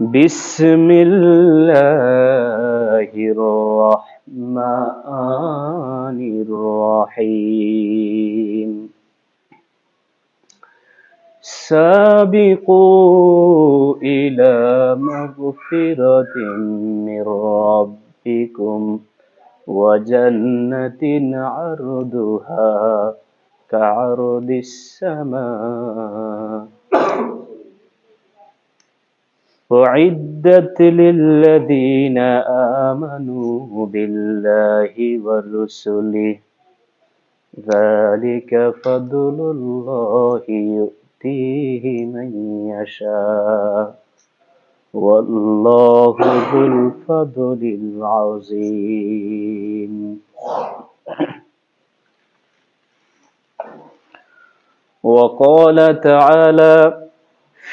بسم الله الرحمن الرحيم سابقوا إلى مغفرة من ربكم وجنة عرضها كعرض السماء أعدت للذين آمنوا بالله ورسله. ذلك فضل الله يؤتيه من يشاء. والله ذو الفضل العظيم. وقال تعالى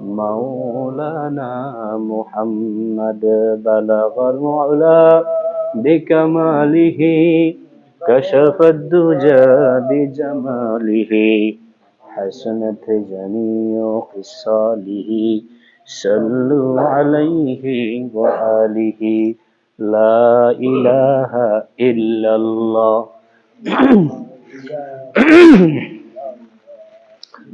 مولانا محمد بلغ العلا بكماله كشف الدجى بجماله حسنت جميع خصاله صلوا عليه وآله لا إله إلا الله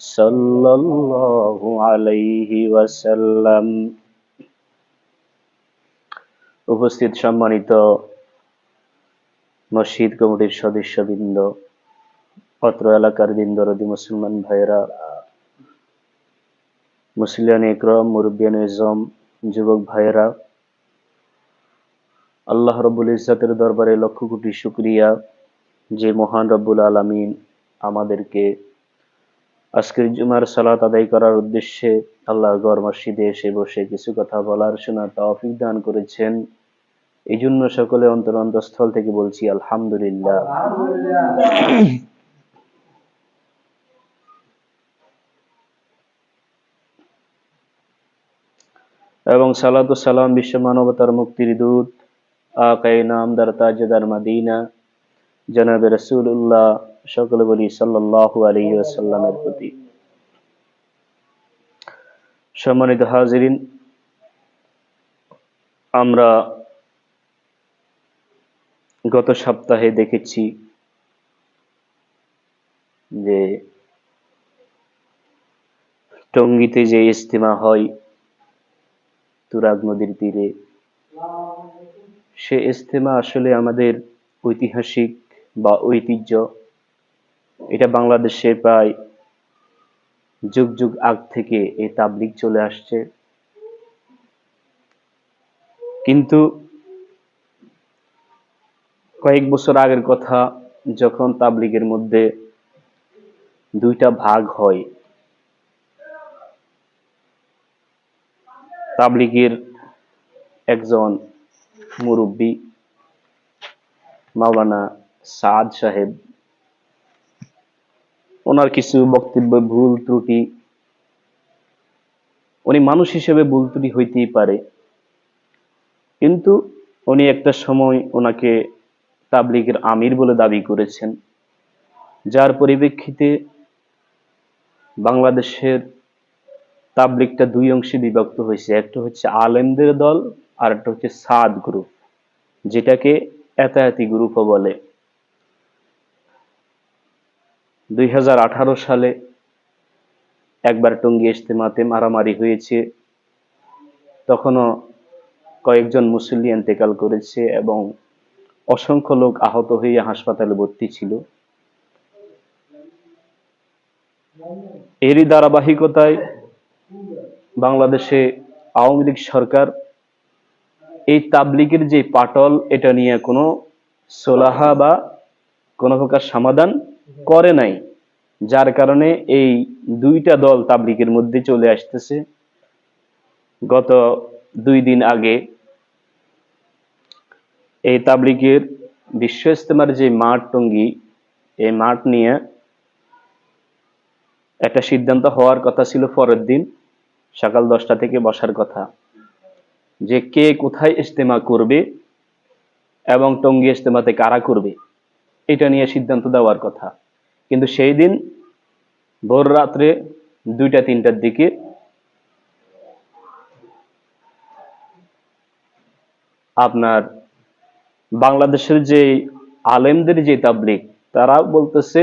সাল্লাল্লাহু আলাইহি ওয়াসাল্লাম। উপস্থিত সম্মানিত মসজিদ কমিটির সদস্যবৃন্দ, অত্র এলাকার দিন দরদি মুসলমান ভাইয়েরা, মুসলিয়ান একরম মুরব্বিয়ান এজম যুবক ভাইয়েরা, আল্লাহ রব্বুল ইজাতের দরবারে লক্ষ কোটি শুক্রিয়া যে মহান রব্বুল আলমিন আমাদেরকে আজকের জুমার সালাত আদায় করার উদ্দেশ্যে আল্লাহ গড় মসজিদে এসে বসে কিছু কথা বলার শোনার তৌফিক দান করেছেন। এই জন্য সকলে অন্তর অন্তঃস্থল থেকে বলছি, আলহামদুলিল্লাহ। এবং সালাত সালাম বিশ্ব মানবতার মুক্তির দূত, আকাই নামদার তাজদার মাদিনা, জনাবে রসুল্লাহ সকলে বলি সাল্লাহু আলী আসাল্লামের প্রতি। সম্মানিত হাজিরিন, আমরা গত সপ্তাহে দেখেছি যে টঙ্গিতে যে ইস্তেমা হয়, তুরাগ নদীর তীরে, সে ইস্তেমা আসলে আমাদের ঐতিহাসিক বা ঐতিহ্য এটা বাংলাদেশে প্রায় যুগ যুগ আগ থেকে এই তাবলিক চলে আসছে। কিন্তু কয়েক বছর আগের কথা, যখন তাবলিগের মধ্যে দুইটা ভাগ হয়, তাবলিগের একজন মুরব্বী, মাওলানা সাদ সাহেব ওনার কিছু বক্তব্য, ভুল ত্রুটি, উনি মানুষ হিসেবে ভুল ত্রুটি হইতেই পারে। কিন্তু উনি একটা সময় ওনাকে তাবলিগের আমির বলে দাবি করেছেন, যার পরিপ্রেক্ষিতে বাংলাদেশের তাবলিগটা দুই অংশে বিভক্ত হয়েছে, একটা হচ্ছে আলেমদের দল আর একটা হচ্ছে সাদ গ্রুপ যেটাকে এতায়াতি গ্রুপও বলে। দুই হাজার আঠারো সালে একবার টঙ্গী ইজতেমাতে মারামারি হয়েছে। তখনও কয়েকজন মুসল্লি এন্তেকাল করেছে এবং অসংখ্য লোক আহত হয়ে হাসপাতালে ভর্তি ছিল। এরই ধারাবাহিকতায় বাংলাদেশে আওয়ামী লীগ সরকার এই তাবলিগের যে পাটল, এটা নিয়ে কোনো সোলাহা বা কোনো প্রকার সমাধান করে নাই, যার কারণে এই দুইটা দল তাবলিগের মধ্যে চলে আসতেছে। গত দুই দিন আগে এই তাবলিগের বিশ্ব ইস্তেমার যে মাঠ টঙ্গি, এই মাঠ নিয়ে একটা সিদ্ধান্ত হওয়ার কথা ছিল পরের দিন, সকাল দশটা থেকে বসার কথা। যে কে কোথায় ইস্তেমা করবে এবং টঙ্গি ইস্তেমাতে কারা করবে? এটা নিয়ে সিদ্ধান্ত দেওয়ার কথা। কিন্তু সেই দিন ভোর রাত্রে দুইটা, তিনটার দিকে আপনার বাংলাদেশের যে আলেমদের যে তাবলিক তারা বলতেছে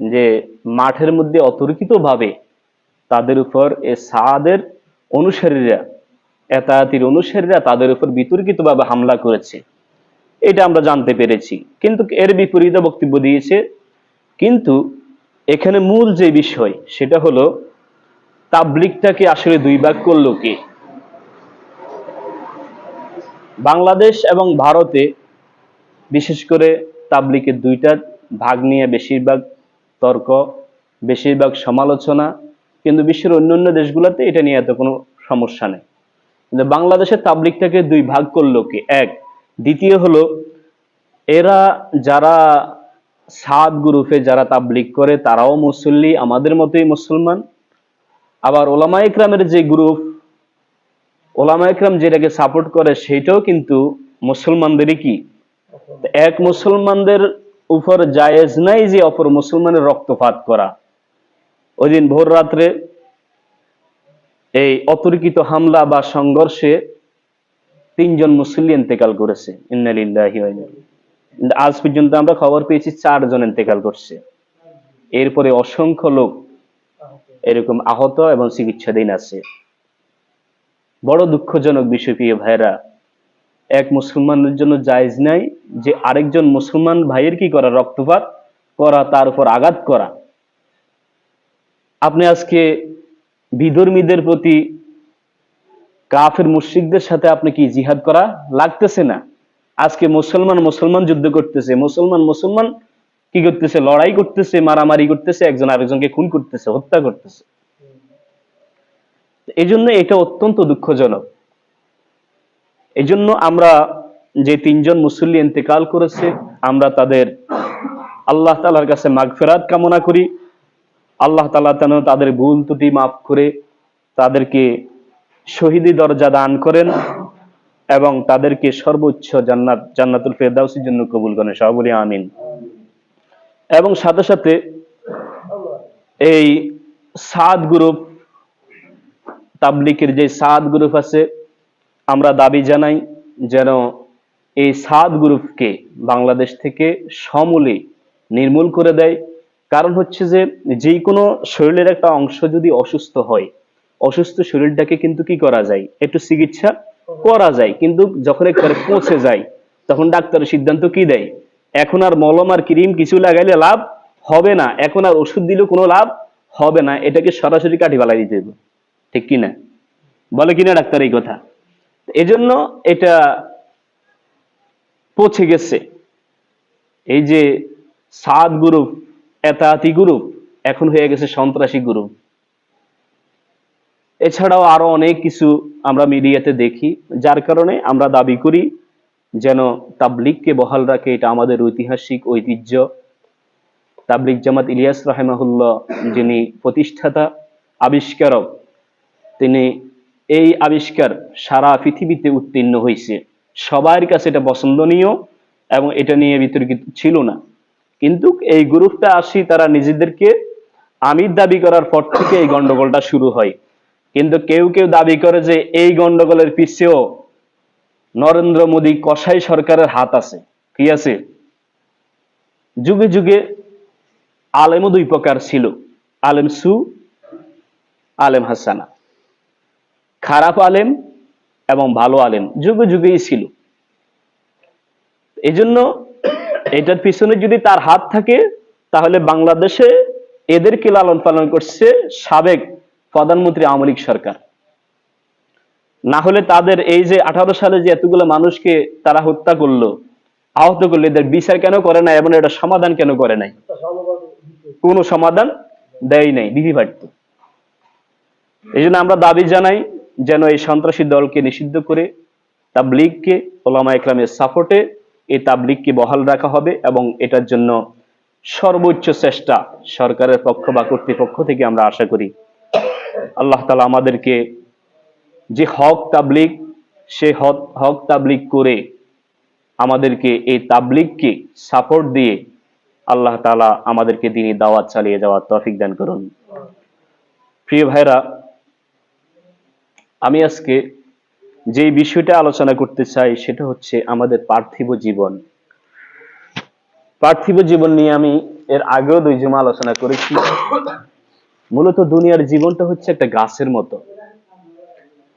যে মাঠের মধ্যে অতর্কিত ভাবে তাদের উপর এ সাদের অনুসারীরা, এতায়াতির অনুসারীরা তাদের উপর বিতর্কিত ভাবে হামলা করেছে। এটা আমরা জানতে পেরেছি। কিন্তু এর বিপরীতে বক্তব্য দিয়েছে, কিন্তু এখানে মূল যে বিষয়, সেটা হলো তাবলিকটাকে আসলে দুই ভাগ করল কে? বাংলাদেশ এবং ভারতে বিশেষ করে তাবলিকের দুইটা ভাগ নিয়ে বেশিরভাগ তর্ক, বেশিরভাগ সমালোচনা, কিন্তু বিশ্বের অন্যান্য দেশগুলোতে এটা নিয়ে এত কোনো সমস্যা নেই। কিন্তু বাংলাদেশের তাবলিকটাকে দুই ভাগ করল কে? এক দ্বিতীয় হলো, এরা যারা সাত গ্রুপে যারা তাবলিক করে, তারাও মুসল্লি, আমাদের মতোই মুসলমান। আবার ওলামা ইকরামের যে গ্রুপ, ওলামা ইকরাম যেটাকে সাপোর্ট করে, সেটাও কিন্তু মুসলমানদেরই কি? এক মুসলমানদের উপর জায়েজ নাই যে অপর মুসলমানের রক্তপাত করা। ওই দিন ভোর রাত্রে এই অতর্কিত হামলা বা সংঘর্ষে তিনজন মুসল্লি ইন্তেকাল করেছে। আজ পর্যন্ত আমরা খবর পেয়েছি চারজন ইন্তেকাল করছে। এরপরে অসংখ্য লোক এরকম আহত এবং চিকিৎসাধীন আছে। বড় দুঃখজনক বিষয়, প্রিয় ভাইরা এক মুসলমানের জন্য জায়জ নাই যে আরেকজন মুসলমান ভাইয়ের কি করা, রক্তপাত করা, তার উপর আঘাত করা। আপনি আজকে বিধর্মীদের প্রতি কাফের মুশরিকদের সাথে আপনি কি জিহাদ করা লাগতেছে না? আজকে মুসলমান মুসলমান যুদ্ধ করতেছে, মুসলমান মুসলমান কি করতেছে? লড়াই করতেছে, মারামারি করতেছে, একজন আরেকজনকে খুন করতেছে, হত্যা করতেছে। এই জন্য এটা অত্যন্ত দুঃখজনক। এই জন্য আমরা যে তিনজন মুসল্লি ইন্তেকাল করেছে, আমরা তাদের আল্লাহ তালার কাছে মাগফেরাত কামনা করি। আল্লাহ তালা যেন তাদের ভুল ত্রুটি মাফ করে তাদেরকে শহীদি দরজা দান করেন এবং তাদেরকে সর্বোচ্চ জান্নাত, জান্নাতুল ফেরদাউসের জন্য কবুল করেন, সবাই বলি আমিন। এবং সাথে সাথে এই সাদ গ্রুপ, তাবলিকের যে সাদ গ্রুপ আছে, আমরা দাবি জানাই যেন এই সাদ গ্রুপকে বাংলাদেশ থেকে সমূলে নির্মূল করে দেয়। কারণ হচ্ছে যে যে কোনো শরীরের একটা অংশ যদি অসুস্থ হয় অসুস্থ শরীরটাকে কিন্তু কি করা যায়? একটু চিকিৎসা করা যায়। কিন্তু যখন একবারে পৌঁছে যায়, তখন ডাক্তারের সিদ্ধান্ত কি দেয়? এখন আর মলম আর ক্রিম কিছু লাগাইলে লাভ হবে না। এখন আর ওষুধ দিলেও কোনো লাভ হবে না। এটাকে সরাসরি কাঠি বালাই দিতে হবে। ঠিক কিনা বলে কিনা ডাক্তার এই কথা? এজন্য এটা পৌঁছে গেছে। এই যে সাদ গ্রুপ এতাতি গ্রুপ এখন হয়ে গেছে সন্ত্রাসী গ্রুপ এছাড়াও আরও অনেক কিছু আমরা মিডিয়াতে দেখি, যার কারণে আমরা দাবি করি যেন তাবলিগকে বহাল রাখে, এটা আমাদের ঐতিহাসিক ঐতিহ্য। তাবলিগ জামাত ইলিয়াস রাহেমাহুল্লাহ যিনি প্রতিষ্ঠাতা, আবিষ্কারক, তিনি এই আবিষ্কার সারা পৃথিবীতে উত্তীর্ণ হয়েছে সবার কাছে এটা পছন্দনীয় এবং এটা নিয়ে বিতর্কিত ছিল না। কিন্তু এই গ্রুপটা আসি তারা নিজেদেরকে আমির দাবি করার পর থেকে এই গন্ডগোলটা শুরু হয়। কিন্তু কেউ কেউ দাবি করে যে এই গন্ডগোলের পিছিয়েও নরেন্দ্র মোদী কসাই সরকারের হাত আছে। কি আছে? যুগে যুগে আলেমও দুই প্রকার ছিল। আলেম সু, আলেম হাসানা। খারাপ আলেম এবং ভালো আলেম যুগে যুগেই ছিল। এই জন্য এটার পিছনে যদি তার হাত থাকে, তাহলে বাংলাদেশে এদেরকে লালন পালন করছে সাবেক প্রধানমন্ত্রী আওয়ামী সরকার। না হলে তাদের এই যে আঠারো সালে যে এতগুলো মানুষকে তারা হত্যা করল, আহত করল, এদের বিচার কেন করে না এবং এটা সমাধান কেন করে নাই? কোনো সমাধান দেয় নাই, বিধি পারত এই জন্য আমরা দাবি জানাই যেন এই সন্ত্রাসী দলকে নিষিদ্ধ করে তাবলিগকে, ওলামা ইকরামের সাপোর্টে এই তাবলিগকে বহাল রাখা হবে এবং এটার জন্য সর্বোচ্চ চেষ্টা সরকারের পক্ষ বা কর্তৃপক্ষ থেকে আমরা আশা করি আল্লাহ তালা আমাদেরকে যে হক তাবলিগ, সে হক হক তাবলিগ করে আমাদেরকে এই তাবলিগকে সাপোর্ট দিয়ে আল্লাহ তালা আমাদেরকে দিনই দাওয়াত চালিয়ে যাওয়ার তফিক দান করুন। প্রিয় ভাইরা আমি আজকে যে বিষয়টা আলোচনা করতে চাই সেটা হচ্ছে আমাদের পার্থিব জীবন। পার্থিব জীবন নিয়ে আমি এর আগেও দুই জমা আলোচনা করেছি। মূলত দুনিয়ার জীবনটা হচ্ছে একটা গাছের মতো।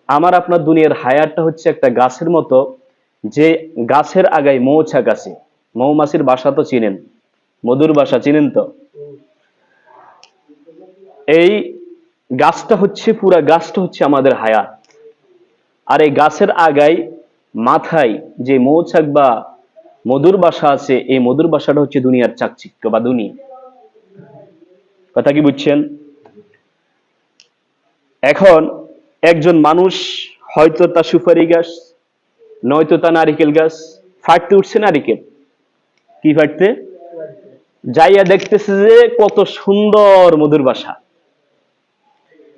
আমার আপনার দুনিয়ার হায়ারটা হচ্ছে একটা গাছের মতো, যে গাছের আগায় মৌছাক আছে মৌমাছির বাসা তো চিনেন, মধুর বাসা, চিনেন তো? এই গাছটা হচ্ছে, পুরা গাছটা হচ্ছে আমাদের হায়াত আর এই গাছের আগায় মাথায় যে মৌছাক বা মধুর বাসা আছে, এই মধুর বাসাটা হচ্ছে দুনিয়ার চাকচিক্য বা দুনিয়া। কথা কি বুঝছেন? এখন একজন মানুষ হয়তো তা সুপারি গাছ, নয়তো তা নারিকেল গাছ ফাটতে উঠছে নারিকেল। কি ফাটতে? যাইয়া দেখতেছে যে কত সুন্দর মধুর বাসা।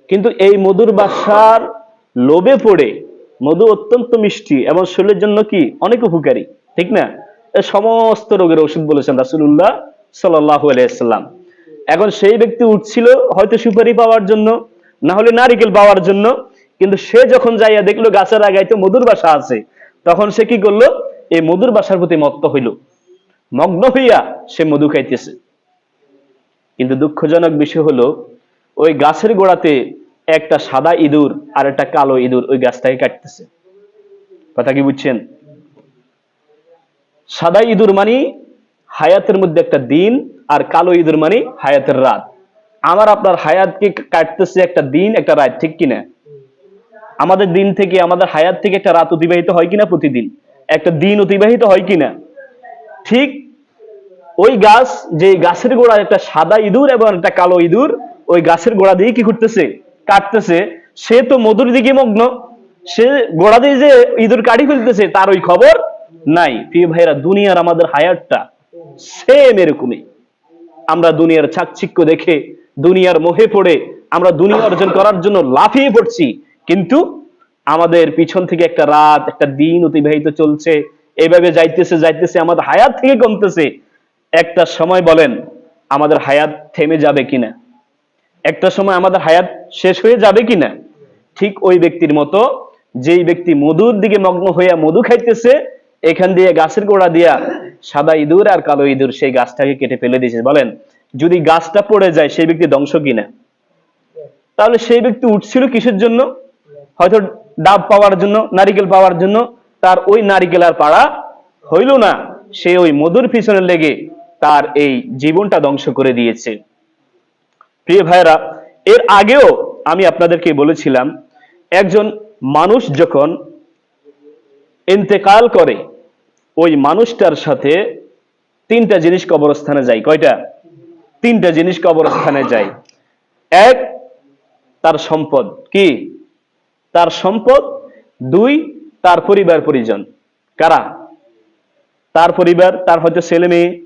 কিন্তু এই মধুর বাসার লোভে পড়ে মধু অত্যন্ত মিষ্টি এবং শরীরের জন্য কি অনেক উপকারী, ঠিক না? সমস্ত রোগের ওষুধ বলেছেন রাসুল্লাহ সাল্লাহ আলাইসাল্লাম এখন সেই ব্যক্তি উঠছিল হয়তো সুপারি পাওয়ার জন্য না হলে নারিকেল পাওয়ার জন্য। কিন্তু সে যখন যাইয়া দেখল, গাছের আগায় তো মধুর বাসা আছে, তখন সে কি করল? এই মধুর বাসার প্রতি মত্ত হইল। মগ্ন হইয়া সে মধু খাইতেছে। কিন্তু দুঃখজনক বিষয় হলো, ওই গাছের গোড়াতে একটা সাদা ইঁদুর আর একটা কালো ইঁদুর ওই গাছটাকে কাটতেছে। কথা কি বুঝছেন? সাদা ইঁদুর মানে হায়াতের মধ্যে একটা দিন আর কালো ইঁদুর মানে হায়াতের রাত। আমার আপনার হায়াতকে কাটতেছে একটা দিন, একটা রাত, ঠিক কিনা? আমাদের দিন থেকে, আমাদের হায়াত থেকে একটা রাত অতিবাহিত হয় কিনা প্রতিদিন? একটা দিন অতিবাহিত হয় কিনা? ঠিক ওই গাছ, যে গাছের গোড়া একটা সাদা ইঁদুর এবং একটা কালো ইঁদুর, ওই গাছের গোড়া দিয়ে কি করতেছে কাটতেছে। সে তো মধুর দিকে মগ্ন। সে গোড়া দিয়ে যে ইঁদুর কাটি ফেলতেছে, তার ওই খবর নাই। প্রিয় ভাইরা দুনিয়ার আমাদের হায়াতটা সেম এরকমই। আমরা দুনিয়ার চাকচিক্য দেখে, দুনিয়ার মোহে পড়ে, আমরা দুনিয়া অর্জন করার জন্য লাফিয়ে পড়ছি। কিন্তু আমাদের পিছন থেকে একটা রাত, একটা দিন অতিবাহিত চলছে। এভাবে যাইতেছে যাইতেছে আমাদের হায়াত থেকে কমতেছে। একটা সময় বলেন, আমাদের হায়াত থেমে যাবে কিনা? একটা সময় আমাদের হায়াত শেষ হয়ে যাবে কিনা? ঠিক ওই ব্যক্তির মতো, যেই ব্যক্তি মধুর দিকে মগ্ন হইয়া মধু খাইতেছে, এখান দিয়ে গাছের গোড়া দিয়া সাদা ইঁদুর আর কালো ইঁদুর সেই গাছটাকে কেটে ফেলে দিয়েছে। বলেন, যদি গাছটা পড়ে যায়, সেই ব্যক্তি ধ্বংস কিনা? তাহলে সেই ব্যক্তি উঠছিল কিসের জন্য? হয়তো ডাব পাওয়ার জন্য, নারিকেল পাওয়ার জন্য, তার ওই নারিকেল আর পাড়া হইল না। সে ওই মধুর পিছনে লেগে তার এই জীবনটা ধ্বংস করে দিয়েছে। প্রিয় ভাইরা এর আগেও আমি আপনাদেরকে বলেছিলাম, একজন মানুষ যখন ইন্তেকাল করে ওই মানুষটার সাথে তিনটা জিনিস কবরস্থানে যায়। কয়টা? তিনটা জিনিস কবরস্থানে যায়। এক, তার সম্পদ। কি? তার সম্পদ। দুই, তার পরিবার পরিজন। কারা? তার পরিবার, তার হয়তো ছেলে মেয়ে,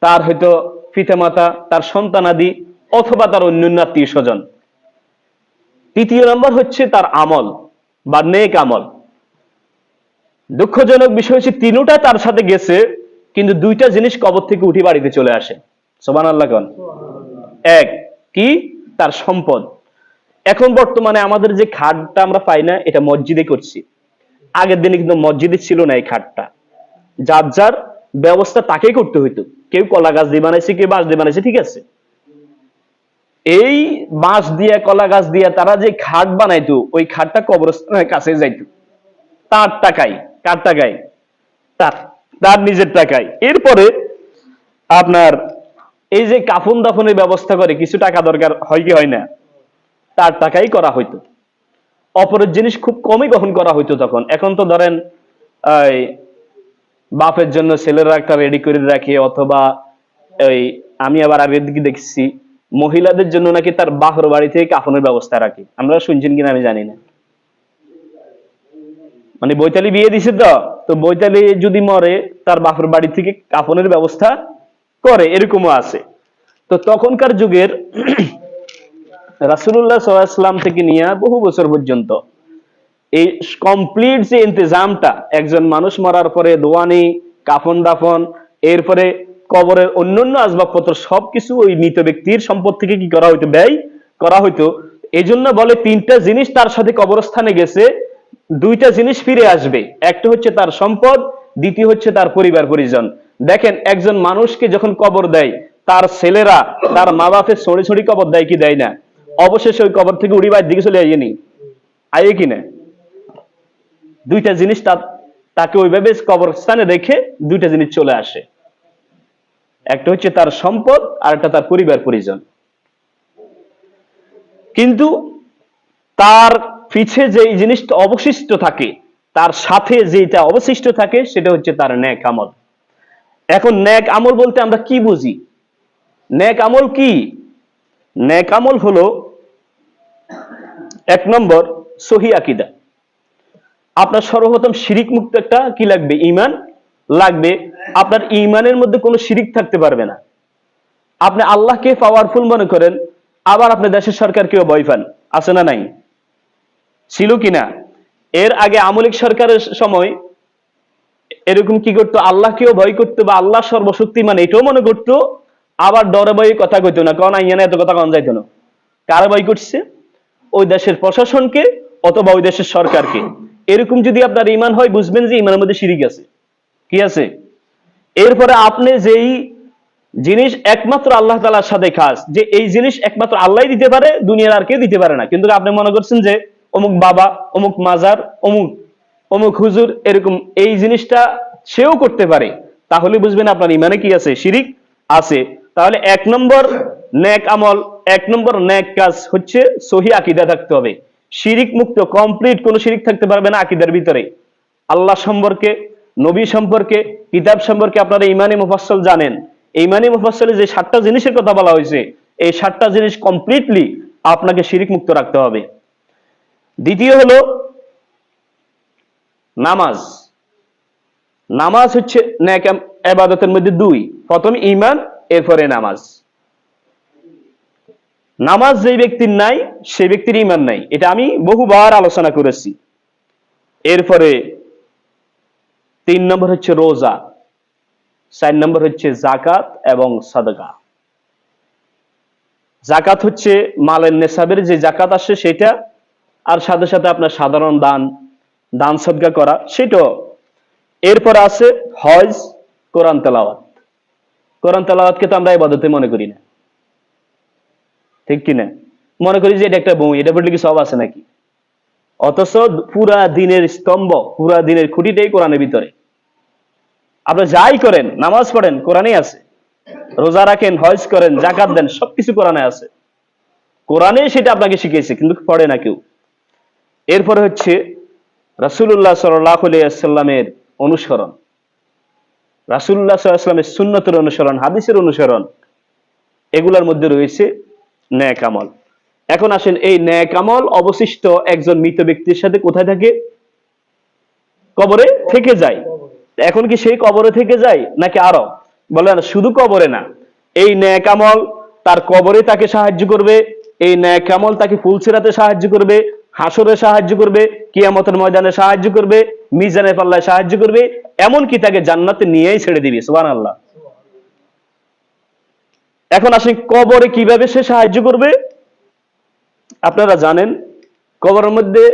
তার হয়তো পিতামাতা, তার সন্তানাদি অথবা তার অন্যান্য আত্মীয় স্বজন। তৃতীয় নম্বর হচ্ছে তার আমল, বা নেক আমল। দুঃখজনক বিষয় হচ্ছে তিনটা তার সাথে গেছে, কিন্তু দুইটা জিনিস কবর থেকে উঠে বাড়িতে চলে আসে। সোবান আল্লাহ কন। এক, কি? তার সম্পদ। এখন বর্তমানে আমাদের যে খাটটা আমরা পাই না, এটা মসজিদে করছি। আগের দিনে কিন্তু মসজিদে ছিল না এই খাটটা। যার যার ব্যবস্থা তাকেই করতে হইতো। কেউ কলা গাছ দিয়ে বানাইছে, কেউ বাঁশ দিয়ে বানাইছে, ঠিক আছে? এই বাঁশ দিয়ে, কলা গাছ দিয়ে তারা যে খাট বানাইতো, ওই খাটটা কবরস্থানের কাছে যাইতো। তার টাকায় কার টাকায় তার তার নিজের টাকায়। এরপরে আপনার এই যে কাফন দাফনের ব্যবস্থা করে, কিছু টাকা দরকার হয় কি হয় না, তার টাকাই করা হইতো। অপরের জিনিস খুব কমই গ্রহণ করা হইতো তখন। এখন তো ধরেন বাপের জন্য ছেলেরা একটা রেডি করে রাখে, অথবা ওই আমি আবার আগের দিকে দেখছি, মহিলাদের জন্য নাকি তার বাহর বাড়ি থেকে কাফনের ব্যবস্থা রাখে। আমরা শুনছেন কিনা আমি জানি না। মানে বৈতালি বিয়ে দিছে তো তো বৈতালি যদি মরে, তার বাপের বাড়ি থেকে কাফনের ব্যবস্থা করে, এরকমও আছে। তো তখনকার যুগের রাসুল্লাহ সাল্লাম থেকে নিয়ে বহু বছর পর্যন্ত এই কমপ্লিট যে ইন্তজামটা, একজন মানুষ মরার পরে দোয়ানি, কাফন দাফন, এরপরে কবরের অন্যান্য আসবাবপত্র সবকিছু ওই মৃত ব্যক্তির সম্পদ থেকে কি করা হইতো, ব্যয় করা হইতো। এই জন্য বলে তিনটা জিনিস তার সাথে কবরস্থানে গেছে দুইটা জিনিস ফিরে আসবে। একটা হচ্ছে তার সম্পদ, দ্বিতীয় হচ্ছে তার পরিবার, পরিজন। দেখেন, একজন মানুষকে যখন কবর দেয়, তার ছেলেরা, তার মা বাপের ছড়ি ছড়ি কবর দেয় কি দেয় না? অবশেষে ওই কবর থেকে উড়ি দিকে চলে আইনি আইয়ে কিনা দুইটা জিনিস তাকে ওইভাবে কবরস্থানে রেখে দুইটা জিনিস চলে আসে। একটা হচ্ছে তার সম্পদ, আর একটা তার পরিবার, পরিজন। কিন্তু তার পিছে যে জিনিসটা অবশিষ্ট থাকে, তার সাথে যেটা অবশিষ্ট থাকে, সেটা হচ্ছে তার ন্যাক আমল। এখন ন্যাক আমল বলতে আমরা কি বুঝি? ন্যাক আমল কি? ন্যাক আমল হলো এক নম্বর সহি আকিদা। আপনার সর্বপ্রথম শিরিক মুক্ত একটা কি লাগবে? ইমান লাগবে। আপনার ইমানের মধ্যে কোনো শিরিক থাকতে পারবে না। আপনি আল্লাহকে পাওয়ারফুল মনে করেন, আবার আপনি দেশের সরকারকেও ভয় পান। আছে না নাই? ছিল কিনা? এর আগে আমলিক সরকারের সময় এরকম কি করতো আল্লাহকেও ভয় করতো বা আল্লাহ সর্বশক্তিমান এটাও মনে করতো, আবার ডরে ভয়ে কথা কইতো না, কারণ আইয়ানে এত কথা কন যাইতো না। কারা ভয় করছে? ওই দেশের প্রশাসনকে অথবা ওই দেশের সরকারকে। এরকম যদি আপনার ইমান হয়, বুঝবেন যে ইমানের মধ্যে শিরিক আছে। কি আছে? এরপরে আপনি যেই জিনিস একমাত্র আল্লাহ তালার সাথে খাস, যে এই জিনিস একমাত্র আল্লাহ দিতে পারে, দুনিয়ার আর কেউ দিতে পারে না। কিন্তু আপনি মনে করছেন যে অমুক বাবা, অমুক মাজার, অমুক অমুক হুজুর, এরকম এই জিনিসটা সেও করতে পারে। তাহলে বুঝবেন আপনার ইমানে কি আছে? শিরিক আছে। তাহলে এক নম্বর ন্যাক আমল, এক নম্বর ন্যাক কাজ হচ্ছে সহি আকিদা থাকতে হবে। শিরিক মুক্ত কমপ্লিট কোনো শিরিক থাকতে পারবে না আকিদার ভিতরে। আল্লাহ সম্পর্কে, নবী সম্পর্কে, কিতাব সম্পর্কে আপনারা ইমানি মুফাসল জানেন। ইমানি মুফাসলে যে সাতটা জিনিসের কথা বলা হয়েছে, এই সাতটা জিনিস কমপ্লিটলি আপনাকে শিরিক মুক্ত রাখতে হবে। দ্বিতীয় হলো নামাজ। নামাজ হচ্ছে ন্যাক এবাদতের মধ্যে দুই। প্রথম ইমান এরপরে নামাজ। নামাজ যে ব্যক্তির নাই সেই ব্যক্তির ইমান নাই। এটা আমি বহুবার আলোচনা করেছি। এরপরে তিন নম্বর হচ্ছে রোজা, চার নম্বর হচ্ছে জাকাত এবং সাদকা। জাকাত হচ্ছে মালের নেশাবের যে জাকাত আসে সেটা আর সাথে সাথে আপনার সাধারণ দান দান সদকা করা, সেটাও। এরপর আছে হজ, কোরআন তেলাওয়াত। কোরআন তেলাওয়াতকে তো আমরা ইবাদতে মনে করি না। ঠিক কিনা মনে করি যে এটা একটা বই, এটা বললে কি সব আছে নাকি? অথচ পুরা দিনের স্তম্ভ, পুরা দিনের খুঁটিটাই কোরআনের ভিতরে। আপনি যাই করেন, নামাজ পড়েন কোরআনে আছে। রোজা রাখেন, হজ করেন জাকাত দেন, সবকিছু কোরআনে আছে। কোরআনে সেটা আপনাকে শিখিয়েছে, কিন্তু পড়ে না কেউ। এরপরে হচ্ছে রাসুল্লাহ সাল্লামের অনুসরণ। রাসুল্লাহ সাল্লামের সুন্নতের অনুসরণ, হাদিসের অনুসরণ, এগুলোর মধ্যে রয়েছে ন্যাক আমল। এখন আসেন এই ন্যাক আমল অবশিষ্ট একজন মৃত ব্যক্তির সাথে কোথায় থাকে? কবরে থেকে যায়। এখন কি সেই কবরে থেকে যায় নাকি আরও বলে না শুধু কবরে না। এই ন্যাক আমল তার কবরে তাকে সাহায্য করবে, এই ন্যাক আমল তাকে ফুলছেরাতে সাহায্য করবে হাসরে সাহায্য করবে, কিয়ামতের ময়দানে সাহায্য করবে মিজানের পাল্লায় সাহায্য করবে, এমনকি তাকে জান্নাতে নিয়েই ছেড়ে দিবে সুবান আল্লাহ এখন আসেন কবরে কীভাবে সে সাহায্য করবে? আপনারা জানেন, কবরের মধ্যে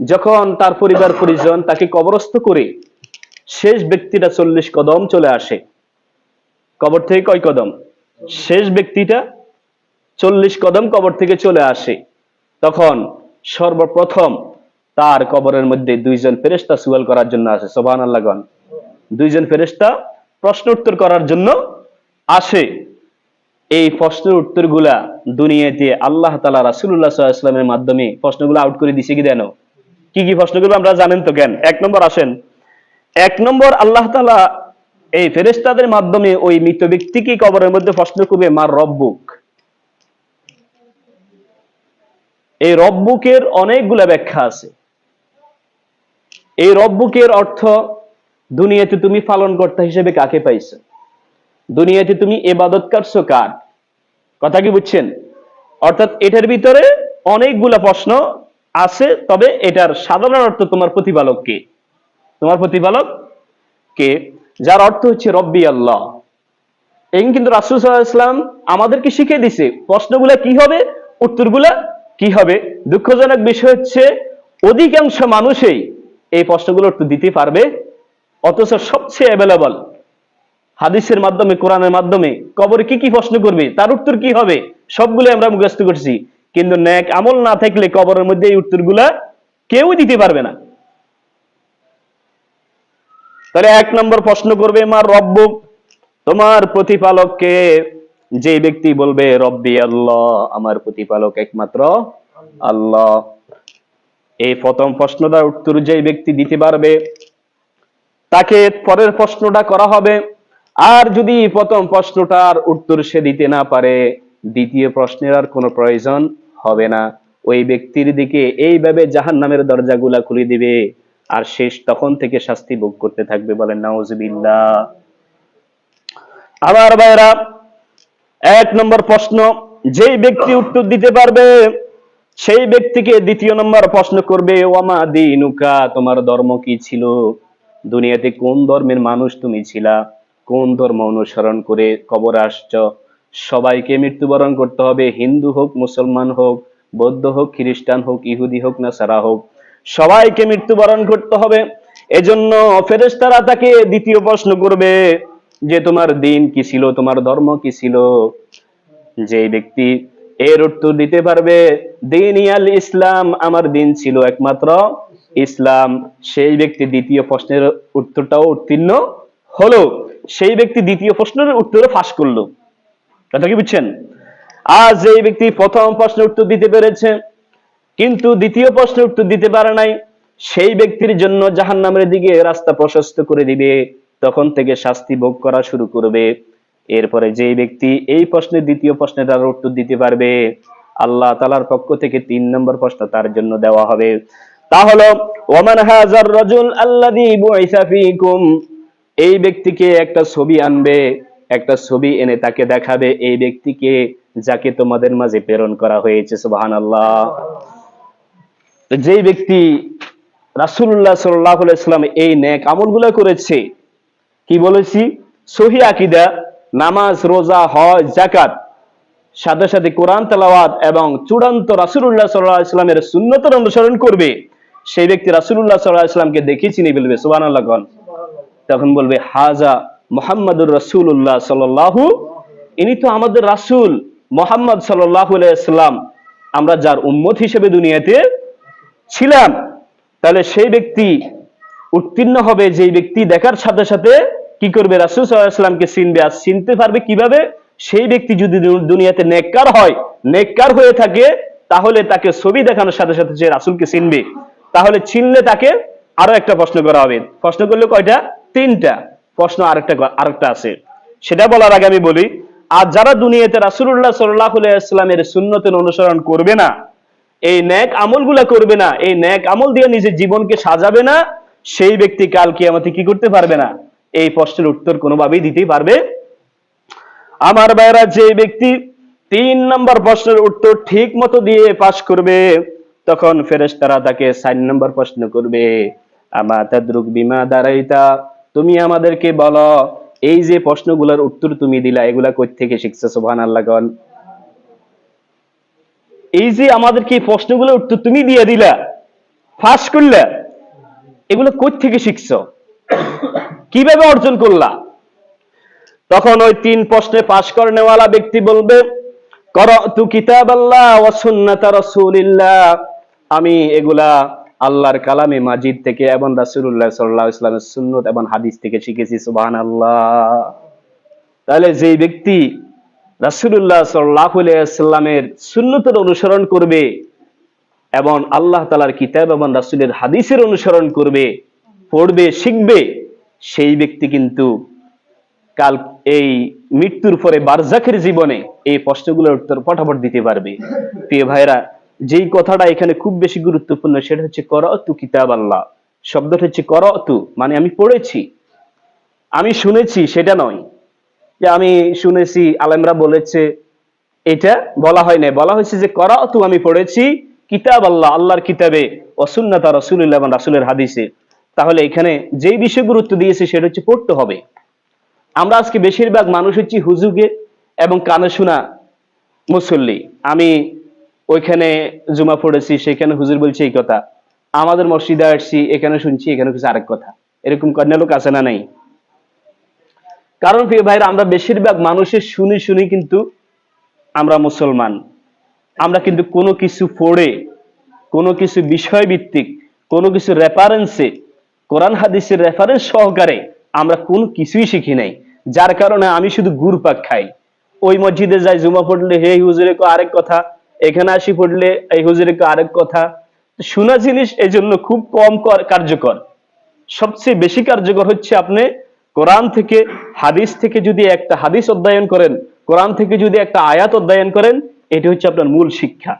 যখন তার পরিবার পরিজন তাকে কবরস্থ করে শেষ ব্যক্তিটা চল্লিশ কদম চলে আসে। কবর থেকে কয় কদম? শেষ ব্যক্তিটা চল্লিশ কদম কবর থেকে চলে আসে। তখন সর্বপ্রথম তার কবরের মধ্যে দুইজন ফেরেস্তা সুয়াল করার জন্য আসে সোবান আল্লাহগণ দুইজন ফেরেস্তা প্রশ্ন উত্তর করার জন্য আসে। এই প্রশ্নের উত্তরগুলা দুনিয়াতে আল্লাহ তালা রাসুল্লাহ সাল্লামের মাধ্যমে প্রশ্নগুলো আউট করে দিছে কি দেন কি কি প্রশ্নগুলো আমরা জানেন তো কেন এক নম্বর আসেন। এক নম্বর আল্লাহ তালা এই ফেরেস্তাদের মাধ্যমে ওই মৃত ব্যক্তিকে কবরের মধ্যে প্রশ্ন করবে, মার রব্বুক? এই রব্বুকের অনেকগুলা ব্যাখ্যা আছে। এই রব্বুকের অর্থ, দুনিয়াতে তুমি পালন কর্তা হিসেবে কাকে পাইছো? দুনিয়াতে তুমি এবাদত করছ কার? কথা কি বুঝছেন? অর্থাৎ এটার ভিতরে অনেকগুলা প্রশ্ন আছে, তবে এটার সাধারণ অর্থ তোমার প্রতিপালক কে? তোমার প্রতিপালক কে? যার অর্থ হচ্ছে রব্বি আল্লাহ। এই কিন্তু রাসুল সাল্লাহ ইসলাম আমাদেরকে শিখিয়ে দিছে, প্রশ্নগুলা কি হবে? উত্তরগুলা কি হবে? দুঃখজনক বিষয় হচ্ছে, অধিকাংশ মানুষই এই প্রশ্নগুলোর উত্তর দিতে পারবে। অথচ সবচেয়ে অ্যাভেলেবল হাদিসের মাধ্যমে, কোরআনের মাধ্যমে কবরে কি কি প্রশ্ন করবে, তার উত্তর কি হবে, সবগুলো আমরা মুখস্থ করছি। কিন্তু ন্যাক আমল না থাকলে কবরের মধ্যে এই উত্তরগুলা কেউ দিতে পারবে না। তাহলে এক নম্বর প্রশ্ন করবে, মার রব্ব তোমার প্রতিপালককে যে ব্যক্তি বলবে, রব্বি আল্লাহ, আমার প্রতিপালক একমাত্র আল্লাহ। এই প্রথম প্রশ্নটার উত্তর যে ব্যক্তি দিতে পারবে, তাকে পরের প্রশ্নটা করা হবে। আর যদি প্রথম প্রশ্নটার উত্তর সে দিতে না পারে, দ্বিতীয় প্রশ্নের আর কোনো প্রয়োজন হবে না। ওই ব্যক্তির দিকে এইভাবে জাহান নামের দরজাগুলা খুলে দিবে আর শেষ তখন থেকে শাস্তি ভোগ করতে থাকবে বলেন নাউজুবিল্লাহ। আবার ভাইরা এক নম্বর প্রশ্ন, যেই ব্যক্তি উত্তর দিতে পারবে, সেই ব্যক্তিকে দ্বিতীয় নম্বর প্রশ্ন করবে, ওয়ামা দিনুকা, তোমার ধর্ম কি ছিল? দুনিয়াতে কোন ধর্মের মানুষ তুমি ছিলা? কোন ধর্ম অনুসরণ করে কবর আসছ? সবাইকে মৃত্যুবরণ করতে হবে, হিন্দু হোক, মুসলমান হোক, বৌদ্ধ হোক, খ্রিস্টান হোক, ইহুদি হোক না সারা হোক। সবাইকে মৃত্যুবরণ করতে হবে। এজন্য ফেরেশতারা তাকে দ্বিতীয় প্রশ্ন করবে যে তোমার দিন কি ছিল, তোমার ধর্ম কি ছিল? যে ব্যক্তি এর উত্তর দিতে পারবে, দিন ইয়াল ইসলাম আমার দিন ছিল একমাত্র ইসলাম। সেই ব্যক্তি দ্বিতীয় প্রশ্নের উত্তরটাও উত্তীর্ণ হলো। সেই ব্যক্তি দ্বিতীয় প্রশ্নের উত্তরে ফাঁস করল। কথা কি বুঝছেন? আজ যে ব্যক্তি প্রথম প্রশ্নের উত্তর দিতে পেরেছে, কিন্তু দ্বিতীয় প্রশ্নের উত্তর দিতে পারে নাই, সেই ব্যক্তির জন্য জাহান নামের দিকে রাস্তা প্রশস্ত করে দিবে। তখন থেকে শাস্তি ভোগ করা শুরু করবে। এরপরে যে ব্যক্তি এই প্রশ্নের দ্বিতীয় প্রশ্নে তার উত্তর দিতে পারবে, আল্লাহ তালার পক্ষ থেকে তিন নম্বর প্রশ্ন তার জন্য দেওয়া হবে। তা হলো ওমান হাজার রজুল এই ব্যক্তিকে একটা ছবি আনবে, একটা ছবি এনে তাকে দেখাবে, এই ব্যক্তিকে যাকে তোমাদের মাঝে প্রেরণ করা হয়েছে সুবাহান আল্লাহ যেই ব্যক্তি রাসুল্লাহ সাল্লাহ ইসলাম এই ন্যাক আমলগুলো করেছে কি বলেছি? সহি আকিদা, নামাজ, রোজা, হজ জাকাত সাথে সাথে কোরআন তেলাওয়াত এবং চূড়ান্ত রাসুল্লাহ সাল্লাহ ইসলামের সুন্নতের অনুসরণ করবে। সেই ব্যক্তি রাসুল্লাহ সাল্লাহ ইসলামকে দেখে চিনি বলবে সুবান আল্লাহ তখন বলবে, হাজা মোহাম্মদুর রসুল্লাহ সাল্লাহু ইনি তো আমাদের রাসুল মোহাম্মদ সাল্লাম আমরা যার উম্মত হিসেবে দুনিয়াতে ছিলাম। তাহলে সেই ব্যক্তি উত্তীর্ণ হবে যে ব্যক্তি দেখার সাথে সাথে কি করবে? রাসুল সাল্লাহামকে চিনবে আর চিনতে পারবে কীভাবে? সেই ব্যক্তি যদি দুনিয়াতে নেককার হয়, নেককার হয়ে থাকে, তাহলে তাকে ছবি দেখানোর সাথে সাথে সে রাসুলকে চিনবে, তাহলে চিনলে তাকে আরও একটা প্রশ্ন করা হবে। প্রশ্ন করলে কয়টা? তিনটা। প্রশ্ন আরেকটা আরেকটা আছে। সেটা বলার আগে আমি বলি, আর যারা দুনিয়াতে রাসুল্লাহ আলাইহি ইসলামের সুন্নতের অনুসরণ করবে না, এই ন্যাক আমলগুলা করবে না, এই ন্যাক আমল দিয়ে নিজের জীবনকে সাজাবে না, সেই ব্যক্তি কাল কিয়ামতে কি করতে পারবে না? এই প্রশ্নের উত্তর কোনোভাবেই দিতেই পারবে। আমার ভাইরা যে ব্যক্তি তিন নম্বর প্রশ্নের উত্তর ঠিক মতো দিয়ে পাশ করবে, তখন ফেরেশতারা তাকে চার নম্বর প্রশ্ন করবে। আমা তাদরুক বিমা দাঁড়াইতা তুমি আমাদেরকে বলো, এই যে প্রশ্নগুলোর উত্তর তুমি দিলা, এগুলা কই থেকে শিখছো সুবহানাল্লাহ গন এই যে আমাদেরকে এই প্রশ্নগুলোর উত্তর তুমি দিয়ে দিলা, ফাঁস করলা, এগুলো কই থেকে শিখছো? কীভাবে অর্জন করলা? তখন ওই তিন প্রশ্নে পাশ করে নেওয়ালা ব্যক্তি বলবে করতু কিতাব আল্লাহ ওয়া সুন্নাতা রাসূলিল্লাহ। আমি এগুলা আল্লাহর কালামে মাজিদ থেকে এবং ওয়াসাল্লামের সুন্নত এবং হাদিস থেকে শিখেছি, সুবহানাল্লাহ। তাহলে যেই ব্যক্তি রাসূলুল্লাহ সাল্লাল্লাহু আলাইহি ওয়াসাল্লামের সুন্নতের অনুসরণ করবে এবং আল্লাহ তাআলার কিতাব এবং রাসূলের হাদিসের অনুসরণ করবে, পড়বে, শিখবে সেই ব্যক্তি কিন্তু কাল এই মৃত্যুর পরে বারজাকের জীবনে এই প্রশ্নগুলোর উত্তর ফটাফট দিতে পারবে। প্রিয় ভাইরা যেই কথাটা এখানে খুব বেশি গুরুত্বপূর্ণ সেটা হচ্ছে করতু কিতাব আল্লাহ শব্দটা হচ্ছে করতু মানে আমি পড়েছি। আমি শুনেছি, সেটা নয়। যে আমি শুনেছি, আলেমরা বলেছে, এটা বলা হয় না বলা হয়েছে যে করতু আমি পড়েছি কিতাব আল্লাহ আল্লাহর কিতাবে অসুন্নাতা রসুল্লাহ রাসুলের হাদিসে। তাহলে এখানে যেই বিষয়ে গুরুত্ব দিয়েছে সেটা হচ্ছে পড়তে হবে। আমরা আজকে বেশিরভাগ মানুষ হচ্ছি হুজুগে এবং কানে শোনা মুসল্লি। আমি ওইখানে জুমা পড়েছি, সেখানে হুজুর বলছে এই কথা, আমাদের মসজিদে আসছি, এখানে শুনছি, এখানে কিছু আরেক কথা। এরকম কন্যা লোক আছে না নাই? কারণ প্রিয় ভাইরা, আমরা বেশিরভাগ মানুষের শুনি শুনি কিন্তু আমরা মুসলমান। আমরা কিন্তু কোনো কিছু পড়ে, কোনো কিছু বিষয় ভিত্তিক কোনো কিছু রেফারেন্সে কোরআন হাদিসের রেফারেন্স সহকারে আমরা কোনো কিছুই শিখি নাই। যার কারণে আমি শুধু গুড় খাই। ওই মসজিদে যাই, জুমা পড়লে, হে হুজুরে, কো আরেক কথা। এখানে আসি পড়লে, এই হুজুরে, কো আরেক কথা। শোনা জিনিস এই জন্য খুব কম কার্যকর। সবচেয়ে বেশি কার্যকর হচ্ছে আপনি কোরআন থেকে হাদিস থেকে যদি একটা হাদিস অধ্যয়ন করেন, কোরআন থেকে যদি একটা আয়াত অধ্যয়ন করেন, এটা হচ্ছে আপনার মূল শিক্ষা।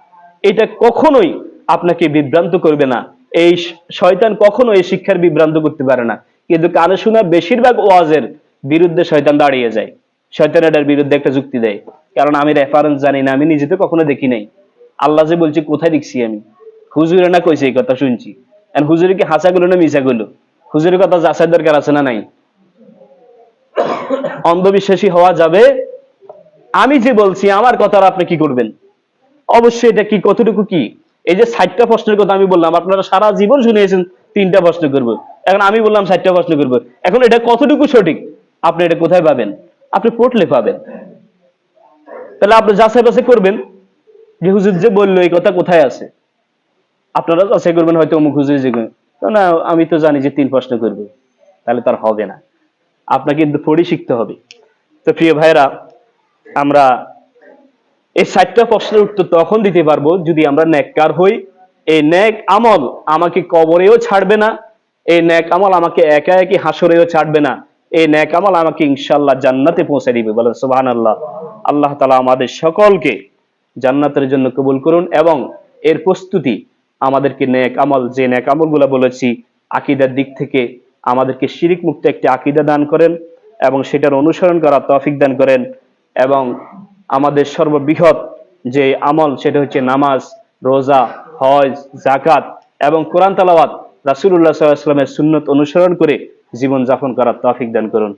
এটা কখনোই আপনাকে বিভ্রান্ত করবে না। এই শয়তান কখনো এই শিক্ষার বিভ্রান্ত করতে পারে না। কিন্তু কানে শোনা বেশিরভাগ ওয়াজের বিরুদ্ধে শয়তান দাঁড়িয়ে যায়। শয়তান এটার বিরুদ্ধে একটা যুক্তি দেয়। কারণ আমি রেফারেন্স জানি না, আমি নিজে তো কখনো দেখি নাই। আল্লাহ যে বলছে, কোথায় দেখছি আমি? হুজুরে না কইছে এই কথা শুনছি। এখন হুজুরে কি হাসা গুলো না মিশা গুলো হুজুরের কথা যাচাই দরকার আছে না নাই? অন্ধবিশ্বাসী হওয়া যাবে। আমি যে বলছি, আমার কথার আপনি কি করবেন? অবশ্যই এটা কি, কতটুকু কি? এই যে ষাটটা প্রশ্নের কথা আমি বললাম, আপনারা সারা জীবন শুনিয়েছেন তিনটা প্রশ্ন করব। এখন আমি বললাম ষাটটা প্রশ্ন করব। এখন এটা কতটুকু সঠিক? আপনি এটা কোথায় পাবেন? আপনি পড়লে পাবেন। তাহলে আপনি যাচাই বাছাই করবেন যে হুজুর যে বলল এই কথা কোথায় আছে। আপনারা যাচাই করবেন হয়তো অমুক হুজুর যে না, আমি তো জানি যে তিন প্রশ্ন করব। তাহলে তার হবে না। আপনাকে কিন্তু পড়ি শিখতে হবে। তো প্রিয় ভাইরা আমরা এই ষাটটা প্রশ্নের উত্তর তখন দিতে পারব যদি আমরা ন্যাককার হই। এই ন্যাক আমল আমাকে কবরেও ছাড়বে না। এই ন্যাক আমল আমাকে একা একই হাসরেও ছাড়বে না। এই ন্যাক আমল আমাকে ইনশাল্লাহ জান্নাতে পৌঁছে দিবে বলেন সুবহান আল্লাহ আল্লাহ তালা আমাদের সকলকে জান্নাতের জন্য কবুল করুন এবং এর প্রস্তুতি আমাদেরকে ন্যাক আমল, যে ন্যাক আমলগুলো বলেছি, আকিদার দিক থেকে আমাদেরকে শিরিক মুক্ত একটি আকিদা দান করেন এবং সেটার অনুসরণ করা তফিক দান করেন এবং আমাদের সর্ববৃহৎ যে আমল, সেটা হচ্ছে নামাজ, রোজা, হজ জাকাত এবং কোরআন তালাওয়াত রাসুল্লাহ সাল্লাহ আসলামের সুন্নত অনুসরণ করে জীবন যাপন করার তফিক দান করুন।